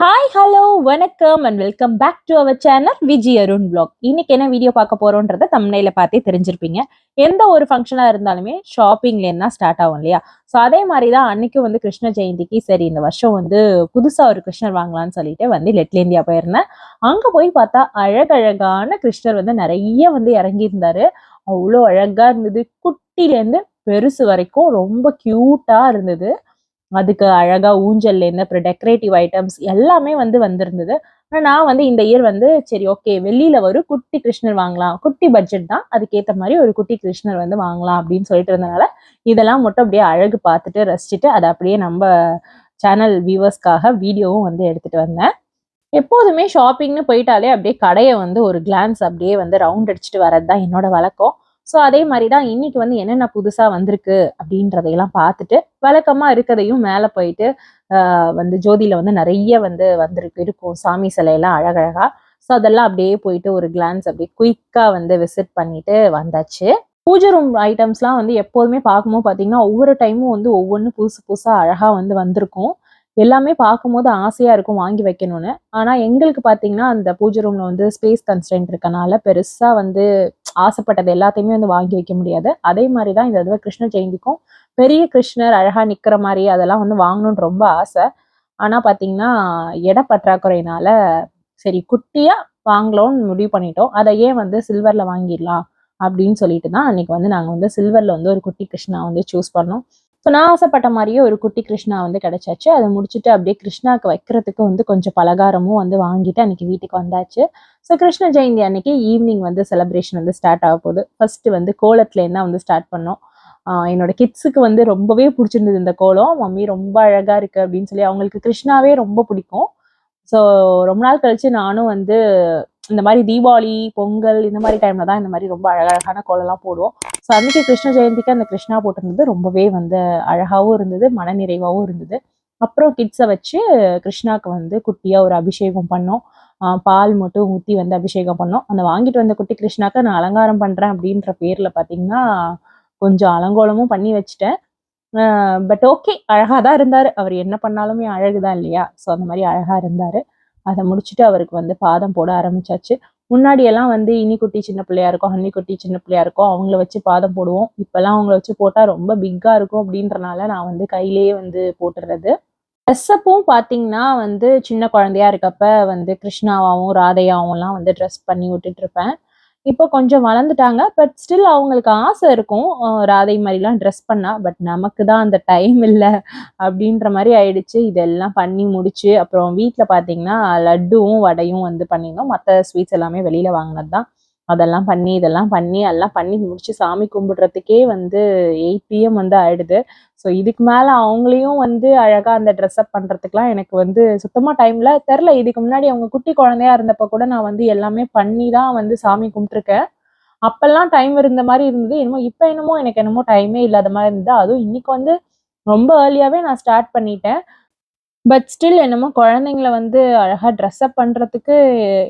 Hi hello வணக்கம் and welcome back to our channel Viji Arun blog இன்னைக்கு என்ன video பார்க்க போறோன்றத தம்னையில பார்த்தே தெரிஞ்சிருப்பீங்க. எந்த ஒரு ஃபங்க்ஷனா இருந்தாலுமே ஷாப்பிங்ல என்ன ஸ்டார்ட் ஆகும் இல்லையா? ஸோ அதே மாதிரி தான் அன்னைக்கு வந்து கிருஷ்ண ஜெயந்திக்கு சரி இந்த வருஷம் வந்து புதுசா ஒரு கிருஷ்ணர் வாங்கலாம்னு சொல்லிட்டு வந்து லெட்ல இந்தியா போயிருந்தேன். அங்க போய் பார்த்தா அழகழகான கிருஷ்ணர் வந்து நிறைய வந்து இறங்கியிருந்தாரு. அவ்வளோ அழகா இருந்தது. குட்டிலேருந்து பெருசு வரைக்கும் ரொம்ப கியூட்டா இருந்தது. அதுக்கு அழகாக ஊஞ்சல்லேருந்து அப்புறம் டெக்கரேட்டிவ் ஐட்டம்ஸ் எல்லாமே வந்து வந்திருந்தது. ஆனால் நான் வந்து இந்த இயர் வந்து சரி ஓகே வெளியில் ஒரு குட்டி கிருஷ்ணர் வாங்கலாம். குட்டி பட்ஜெட் தான். அதுக்கேற்ற மாதிரி ஒரு குட்டி கிருஷ்ணர் வந்து வாங்கலாம் அப்படின்னு சொல்லிட்டு இருந்தனால இதெல்லாம் மட்டும் அப்படியே அழகு பார்த்துட்டு ரசிச்சுட்டு அதை அப்படியே நம்ம சேனல் வியூவர்ஸ்க்காக வீடியோவும் வந்து எடுத்துகிட்டு வந்தேன். எப்போதுமே ஷாப்பிங்னு போயிட்டாலே அப்படியே கடையை வந்து ஒரு கிளான்ஸ் அப்படியே வந்து ரவுண்ட் அடிச்சுட்டு வரது தான் என்னோட வழக்கம். ஸோ அதே மாதிரி தான் இன்னைக்கு வந்து என்னென்ன புதுசாக வந்திருக்கு அப்படின்றதையெல்லாம் பார்த்துட்டு வழக்கமாக இருக்கதையும் மேலே போயிட்டு வந்து ஜோதியில் வந்து நிறைய வந்து வந்திருக்கு இருக்கும். சாமி சிலையெல்லாம் அழகழகா. ஸோ அதெல்லாம் அப்படியே போயிட்டு ஒரு கிளான்ஸ் அப்படியே குயிக்காக வந்து விசிட் பண்ணிட்டு வந்தாச்சு. பூஜை ரூம் ஐட்டம்ஸ்லாம் வந்து எப்போதுமே பார்க்கும்போது பார்த்தீங்கன்னா ஒவ்வொரு டைமும் வந்து ஒவ்வொன்றும் புதுசு புதுசாக அழகாக வந்து வந்திருக்கும். எல்லாமே பார்க்கும்போது ஆசையாக இருக்கும் வாங்கி வைக்கணும்னு. ஆனால் எங்களுக்கு பார்த்தீங்கன்னா அந்த பூஜை ரூமில் வந்து ஸ்பேஸ் கன்ஸ்டன்ட் இருக்கனால பெருசாக வந்து ஆசைப்பட்டது எல்லாத்தையுமே வந்து வாங்கி வைக்க முடியாது. அதே மாதிரி தான் இந்த தடவை கிருஷ்ண ஜெயந்திக்கும் பெரிய கிருஷ்ணர் அழகாக நிற்கிற மாதிரி அதெல்லாம் வந்து வாங்கணும்னு ரொம்ப ஆசை. ஆனால் பார்த்தீங்கன்னா இட பற்றாக்குறையினால சரி குட்டியாக வாங்கலாம்னு முடிவு பண்ணிட்டோம். அதை ஏன் வந்து சில்வரில் வாங்கிடலாம் அப்படின்னு சொல்லிட்டு தான் அன்னைக்கு வந்து நாங்கள் வந்து சில்வரில் வந்து ஒரு குட்டி கிருஷ்ணா வந்து சூஸ் பண்ணோம். ஸோ நான் ஆசைப்பட்ட மாதிரியே ஒரு குட்டி கிருஷ்ணா வந்து கிடைச்சாச்சு. அதை முடிச்சுட்டு அப்படியே கிருஷ்ணாக்கு வைக்கிறதுக்கு வந்து கொஞ்சம் பலகாரமும் வந்து வாங்கிட்டு அன்னைக்கு வீட்டுக்கு வந்தாச்சு. ஸோ கிருஷ்ண ஜெயந்தி அன்னைக்கு ஈவினிங் வந்து செலப்ரேஷன் வந்து ஸ்டார்ட் ஆக போகுது. ஃபஸ்ட்டு வந்து கோலத்துலேருந்து தான் வந்து ஸ்டார்ட் பண்ணோம். என்னோட கிட்ஸுக்கு வந்து ரொம்பவே பிடிச்சிருந்தது இந்த கோலம். மம்மி ரொம்ப அழகாக இருக்குது அப்படின்னு சொல்லி அவங்களுக்கு கிருஷ்ணாவே ரொம்ப பிடிக்கும். ஸோ ரொம்ப நாள் கழிச்சு நானும் வந்து இந்த மாதிரி தீபாவளி பொங்கல் இந்த மாதிரி டைம்ல தான் இந்த மாதிரி ரொம்ப அழகழகான கோலம்லாம் போடுவோம். ஸோ அன்னைக்கு கிருஷ்ண ஜெயந்திக்கு அந்த கிருஷ்ணா போட்டிருந்தது. ரொம்பவே வந்து அழகாகவும் இருந்தது மனநிறைவாகவும் இருந்தது. அப்புறம் கிட்ஸை வச்சு கிருஷ்ணாக்கு வந்து குட்டியாக ஒரு அபிஷேகம் பண்ணோம். பால் மட்டும் ஊற்றி வந்து அபிஷேகம் பண்ணோம். அந்த வாங்கிட்டு வந்த குட்டி கிருஷ்ணாக்கு நான் அலங்காரம் பண்ணுறேன் அப்படின்ற பேரில் பார்த்தீங்கன்னா கொஞ்சம் அலங்கோலமும் பண்ணி வச்சுட்டேன். பட் ஓகே அழகாக தான் இருந்தார். அவர் என்ன பண்ணாலுமே அழகு தான் இல்லையா? ஸோ அந்த மாதிரி அழகாக இருந்தார். அதை முடிச்சுட்டு அவருக்கு வந்து பாதம் போட ஆரம்பிச்சாச்சு. முன்னாடியெல்லாம் வந்து இனி குட்டி சின்ன பிள்ளையா இருக்கும் ஹன்னி குட்டி சின்ன பிள்ளையா இருக்கும் அவங்கள வச்சு பாதம் போடுவோம். இப்போல்லாம் அவங்கள வச்சு போட்டால் ரொம்ப பிக்காக இருக்கும் அப்படின்றனால நான் வந்து கையிலேயே வந்து போட்டுறது. ட்ரெஸ்ஸப்பும் பார்த்தீங்கன்னா வந்து சின்ன குழந்தையா இருக்கப்ப வந்து கிருஷ்ணாவாவும் ராதையாவும்லாம் வந்து ட்ரெஸ் பண்ணி விட்டுட்டு இருப்பேன். இப்போ கொஞ்சம் வளர்ந்துட்டாங்க பட் ஸ்டில் அவங்களுக்கு ஆசை இருக்கும். ராதை மாதிரிலாம் ட்ரெஸ் பண்ணா பட் நமக்கு தான் அந்த டைம் இல்லை அப்படின்ற மாதிரி ஆயிடுச்சு. இதெல்லாம் பண்ணி முடிச்சு அப்புறம் வீட்டில் பார்த்தீங்கன்னா லட்டுவும் வடையும் வந்து பண்ணியிருந்தோம். மற்ற ஸ்வீட்ஸ் எல்லாமே வெளியில் வாங்கினது தான் அதெல்லாம் பண்ணி இதெல்லாம் பண்ணி எல்லாம் பண்ணி முடிச்சு சாமி கும்பிடுறதுக்கே வந்து எயிட் பிஎம் வந்து ஆயிடுது. ஸோ இதுக்கு மேலே அவங்களையும் வந்து அழகாக அந்த ட்ரெஸ்அப் பண்ணுறதுக்குலாம் எனக்கு வந்து சுத்தமாக டைமில் தெரில இதுக்கு முன்னாடி அவங்க குட்டி குழந்தையா இருந்தப்போ கூட நான் வந்து எல்லாமே பண்ணி தான் வந்து சாமி கும்பிட்டுருக்கேன். அப்பெல்லாம் டைம் இருந்த மாதிரி இருந்தது. என்னமோ இப்போ என்னமோ எனக்கு என்னமோ டைமே இல்லாத மாதிரி இருந்தது. அதுவும் இன்னைக்கு வந்து ரொம்ப ஏர்லியாகவே நான் ஸ்டார்ட் பண்ணிட்டேன். பட் ஸ்டில் என்னமோ குழந்தைங்கள வந்து அழகாக ட்ரெஸ்அப் பண்ணுறதுக்கு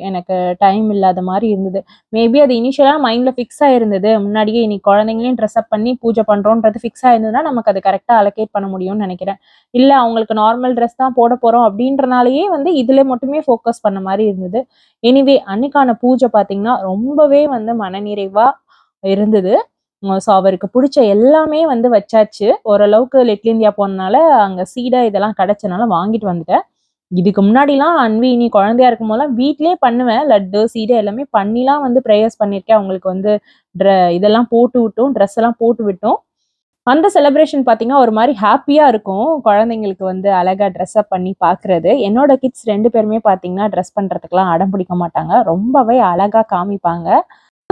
எனக்கு டைம் இல்லாத மாதிரி இருந்தது. மேபி அது இனிஷியலாக மைண்டில் ஃபிக்ஸ் ஆயிருந்தது. முன்னாடியே இன்னைக்கு குழந்தைங்களையும் ட்ரெஸ்அப் பண்ணி பூஜை பண்ணுறோன்றது ஃபிக்ஸ் ஆயிருந்ததுன்னா நமக்கு அது கரெக்டாக அலோகேட் பண்ண முடியும்னு நினைக்கிறேன். இல்லை அவங்களுக்கு நார்மல் ட்ரெஸ் தான் போட போகிறோம் அப்படின்றனாலேயே வந்து இதில் மட்டுமே ஃபோக்கஸ் பண்ண மாதிரி இருந்தது. எனிவே அன்னைக்கான பூஜை பார்த்தீங்கன்னா ரொம்பவே வந்து மனநிறைவாக இருந்தது. ஸோ அவருக்கு பிடிச்ச எல்லாமே வந்து வச்சாச்சு. ஓரளவுக்கு லிட்டில் இந்தியா போனனால அங்கே சீடை இதெல்லாம் கிடச்சனால வாங்கிட்டு வந்துட்டேன். இதுக்கு முன்னாடிலாம் அன்வி இனி குழந்தையா இருக்கும் போதெல்லாம் வீட்லேயே பண்ணுவேன். லட்டு சீடை எல்லாமே பண்ணிலாம் வந்து ப்ரேயர்ஸ் பண்ணியிருக்கேன் அவங்களுக்கு வந்து ட்ர இதெல்லாம் போட்டு விட்டோம். ட்ரெஸ் எல்லாம் போட்டு விட்டோம். அந்த செலிப்ரேஷன் பார்த்தீங்கன்னா ஒரு மாதிரி ஹாப்பியாக இருக்கும். குழந்தைங்களுக்கு வந்து அழகாக ட்ரெஸ்அப் பண்ணி பார்க்குறது என்னோட கிட்ஸ் ரெண்டு பேருமே பார்த்தீங்கன்னா ட்ரெஸ் பண்ணுறதுக்குலாம் அடம் பிடிக்க மாட்டாங்க. ரொம்பவே அழகாக காமிப்பாங்க.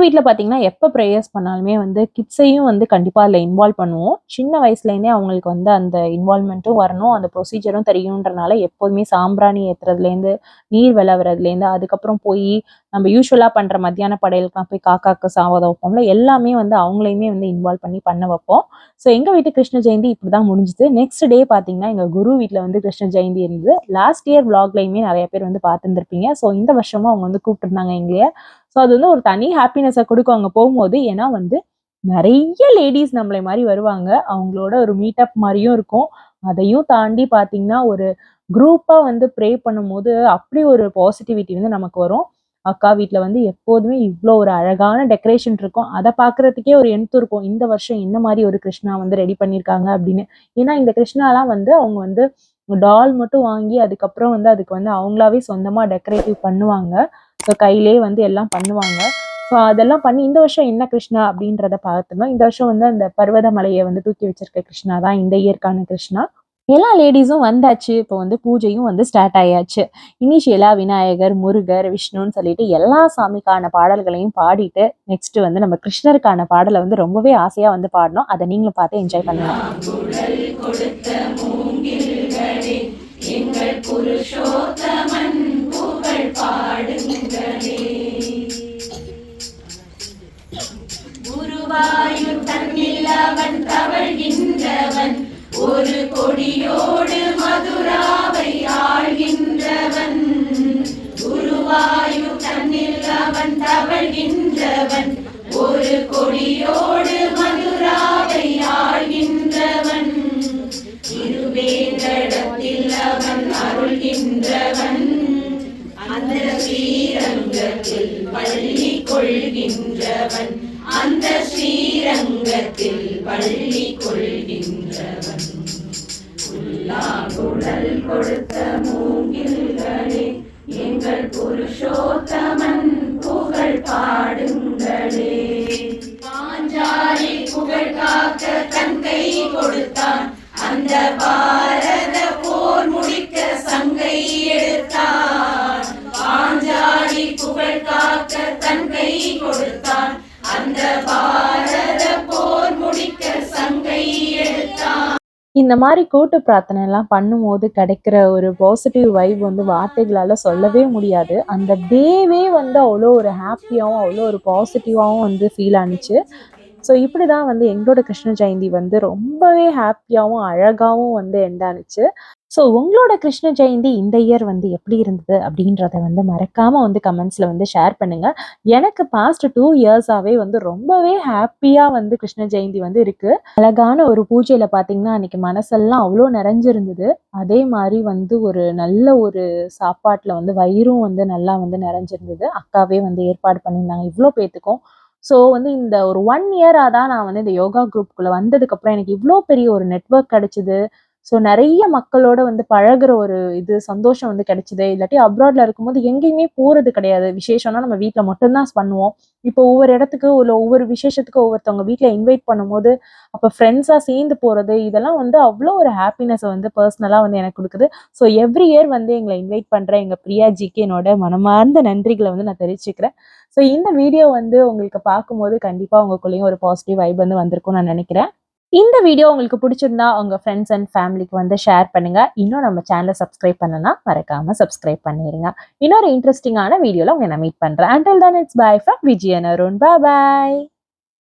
வீட்டில் பார்த்தீங்கன்னா எப்போ ப்ரேயர்ஸ் பண்ணாலுமே வந்து கிட்ஸையும் வந்து கண்டிப்பாக அதில் இன்வால்வ் பண்ணுவோம். சின்ன வயசுலேருந்தே அவங்களுக்கு வந்து அந்த இன்வால்மெண்ட்டும் வரணும் அந்த ப்ரொசீஜரும் தெரியணுன்றனால எப்போதுமே சாம்பிராணி ஏற்றுறதுலேருந்து நீர் விளவுறதுலேருந்து அதுக்கப்புறம் போய் நம்ம யூஸ்வலாக பண்ணுற மத்தியான படையலுக்குலாம் போய் காக்காக்கு சாவதம் வைப்போம்ல எல்லாமே வந்து அவங்களையுமே வந்து இன்வால்வ் பண்ணி பண்ண வைப்போம். ஸோ எங்கள் வீட்டு கிருஷ்ண ஜெயந்தி இப்படி தான் முடிஞ்சுது. நெக்ஸ்ட் டே பார்த்தீங்கன்னா எங்கள் குரு வீட்டில் வந்து கிருஷ்ண ஜெயந்தி இருந்தது. லாஸ்ட் இயர் விளாக்லையுமே நிறைய பேர் வந்து பார்த்துருந்துருப்பீங்க ஸோ இந்த வருஷமும் அவங்க வந்து கூப்பிட்டுருந்தாங்க எங்களையே. ஸோ அது வந்து ஒரு தனி ஹாப்பினஸை கொடுக்கும். அங்கே போகும்போது ஏன்னா வந்து நிறைய லேடிஸ் நம்மளை மாதிரி வருவாங்க. அவங்களோட ஒரு மீட்டப் மாதிரியும் இருக்கும். அதையும் தாண்டி பார்த்தீங்கன்னா ஒரு குரூப்பாக வந்து ப்ரே பண்ணும்போது அப்படி ஒரு பாசிட்டிவிட்டி வந்து நமக்கு வரும். அக்கா வீட்டில் வந்து எப்போதுமே இவ்வளோ ஒரு அழகான டெக்கரேஷன் இருக்கும். அதை பார்க்குறதுக்கே ஒரு எண்ணத்து இருக்கும். இந்த வருஷம் என்ன மாதிரி ஒரு கிருஷ்ணா வந்து ரெடி பண்ணியிருக்காங்க அப்படின்னு. ஏன்னா இந்த கிருஷ்ணாலாம் வந்து அவங்க வந்து டால் மட்டும் வாங்கி அதுக்கப்புறம் வந்து அதுக்கு வந்து அவங்களாவே சொந்தமாக டெக்கரேட்டிவ் பண்ணுவாங்க. ஸோ கையிலே வந்து எல்லாம் பண்ணுவாங்க. ஸோ அதெல்லாம் பண்ணி இந்த வருஷம் என்ன கிருஷ்ணா அப்படின்றத பார்த்தோம்னா இந்த வருஷம் வந்து அந்த பர்வத மலையை வந்து தூக்கி வச்சிருக்க கிருஷ்ணா தான் இந்த இயற்கான கிருஷ்ணா. எல்லா லேடிஸும் வந்தாச்சு. இப்போ வந்து பூஜையும் வந்து ஸ்டார்ட் ஆயாச்சு. இனிஷியலாக விநாயகர் முருகர் விஷ்ணுன்னு சொல்லிட்டு எல்லா சாமிக்கான பாடல்களையும் பாடிட்டு நெக்ஸ்ட் வந்து நம்ம கிருஷ்ணருக்கான பாடலை வந்து ரொம்பவே ஆசையாக வந்து பாடணும். அதை நீங்களும் பார்த்து என்ஜாய் பண்ணலாம் அந்த ஸ்ரீரங்கத்தில் பள்ளி கொள்கின்றவன் அந்த ஸ்ரீரங்கத்தில் பள்ளி கொள்கின்றவன் புல்லாங்குழல் கொடுத்த மூங்கில்களே எங்கள் புருஷோ காக்க தன் கை கொடுத்தான். அந்த பாரத போர் முடிக்க சங்கை எடுத்தான். இந்த மாதிரி கூட்டு பிரார்த்தனை எல்லாம் பண்ணும்போது கிடைக்கிற ஒரு பாசிட்டிவ் வைப் வந்து வார்த்தைகளால சொல்லவே முடியாது. அந்த டேவே வந்து அவ்வளோ ஒரு ஹாப்பியாகவும் அவ்வளோ ஒரு பாசிட்டிவாகவும் வந்து ஃபீல் ஆனுச்சு. ஸோ இப்படி தான் வந்து எங்களோட கிருஷ்ண ஜெயந்தி வந்து ரொம்பவே ஹாப்பியாகவும் அழகாகவும் வந்து எண்டானுச்சு ஸோ உங்களோட கிருஷ்ண ஜெயந்தி இந்த இயர் வந்து எப்படி இருந்தது அப்படின்றத வந்து மறக்காமல் வந்து கமெண்ட்ஸில் வந்து ஷேர் பண்ணுங்கள் எனக்கு பாஸ்ட் டூ இயர்ஸாகவே வந்து ரொம்பவே ஹாப்பியாக வந்து கிருஷ்ண ஜெயந்தி வந்து இருக்குது அழகான ஒரு பூஜையில் பார்த்தீங்கன்னா அன்றைக்கி மனசெல்லாம் அவ்வளோ நிறைஞ்சிருந்தது. அதே மாதிரி வந்து ஒரு நல்ல ஒரு சாப்பாட்டில் வந்து வயிறும் வந்து நல்லா வந்து நிறைஞ்சிருந்தது. அக்காவே வந்து ஏற்பாடு பண்ணியிருந்தாங்க. இவ்வளோ பேத்துக்கும் ஸோ வந்து இந்த ஒரு ஒன் இயராக தான் நான் வந்து இந்த யோகா குரூப்குள்ளே வந்ததுக்கப்புறம் எனக்கு இவ்வளோ பெரிய ஒரு நெட்ஒர்க் கிடைச்சிது. ஸோ நிறைய மக்களோட வந்து பழகுற ஒரு இது சந்தோஷம் வந்து கிடைச்சிது. இல்லாட்டி அப்ராட்ல இருக்கும்போது எங்கேயுமே போகிறது கிடையாது. விசேஷம்னா நம்ம வீட்டில் மட்டும்தான் பண்ணுவோம். இப்போ ஒவ்வொரு இடத்துக்கு இல்லை ஒவ்வொரு விசேஷத்துக்கு ஒவ்வொருத்தவங்க வீட்டில் இன்வைட் பண்ணும்போது அப்போ ஃப்ரெண்ட்ஸாக சேர்ந்து போகிறது இதெல்லாம் வந்து அவ்வளோ ஒரு ஹாப்பினஸை வந்து பர்சனலாக வந்து எனக்கு கொடுக்குது. ஸோ எவ்ரி இயர் வந்து எங்களை இன்வைட் பண்ணுற எங்கள் பிரியாஜிக்கு என்னோட மனமார்ந்த நன்றிகளை வந்து நான் தெரிவிச்சுக்கிறேன். ஸோ இந்த வீடியோ வந்து உங்களுக்கு பார்க்கும்போது கண்டிப்பாக உங்களுக்குள்ளேயும் ஒரு பாசிட்டிவ் வைப் வந்து வந்திருக்கும்னு நான் நினைக்கிறேன். இந்த வீடியோ உங்களுக்கு பிடிச்சிருந்தா உங்கள் ஃப்ரெண்ட்ஸ் அண்ட் ஃபேமிலிக்கு வந்து ஷேர் பண்ணுங்க. இன்னும் நம்ம சேனலை சப்ஸ்கிரைப் பண்ணனா மறக்காமல் சப்ஸ்கிரைப் பண்ணிடுங்க இன்னொரு இன்ட்ரெஸ்டிங்கான வீடியோவில் உங்களை நான் மீட் பண்ணுறேன் until then it's bye from Vijayan Arun bye